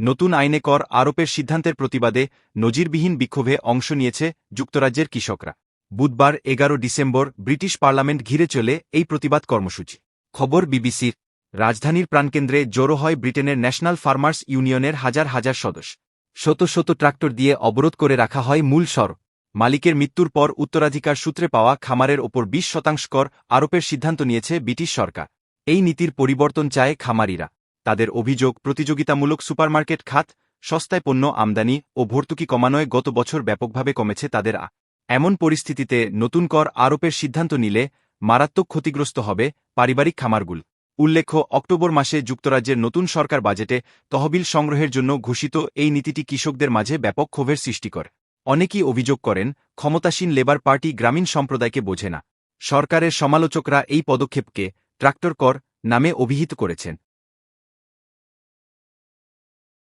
নতুন আইনে কর আরোপের সিদ্ধান্তের প্রতিবাদে নজিরবিহীন বিক্ষোভে অংশ নিয়েছে যুক্তরাজ্যের কৃষকরা। বুধবার এগারো ডিসেম্বর ব্রিটিশ পার্লামেন্ট ঘিরে চলে এই প্রতিবাদ কর্মসূচি। খবর বিবিসির। রাজধানীর প্রাণকেন্দ্রে জড়ো হয় ব্রিটেনের ন্যাশনাল ফার্মার্স ইউনিয়নের হাজার হাজার সদস্য। শত শত ট্রাক্টর দিয়ে অবরোধ করে রাখা হয় মূল সড়ক। মালিকের মৃত্যুর পর উত্তরাধিকার সূত্রে পাওয়া খামারের ওপর বিশ শতাংশ কর আরোপের সিদ্ধান্ত নিয়েছে ব্রিটিশ সরকার। এই নীতির পরিবর্তন চায় খামারিরা। তাদের অভিযোগ প্রতিযোগিতামূলক সুপারমার্কেট খাত, সস্তায় পণ্য আমদানি ও ভর্তুকি কমানোয় গত বছর ব্যাপকভাবে কমেছে তাদের আ এমন পরিস্থিতিতে নতুন কর আরোপের সিদ্ধান্ত নিলে মারাত্মক ক্ষতিগ্রস্ত হবে পারিবারিক খামারগুল। উল্লেখ্য, অক্টোবর মাসে যুক্তরাজ্যের নতুন সরকার বাজেটে তহবিল সংগ্রহের জন্য ঘোষিত এই নীতিটি কৃষকদের মাঝে ব্যাপক ক্ষোভের সৃষ্টি করে। অনেকেই অভিযোগ করেন, ক্ষমতাসীন লেবার পার্টি গ্রামীণ সম্প্রদায়কে বোঝে না। সরকারের সমালোচকরা এই পদক্ষেপকে ট্রাক্টর কর নামে অভিহিত করেছেন।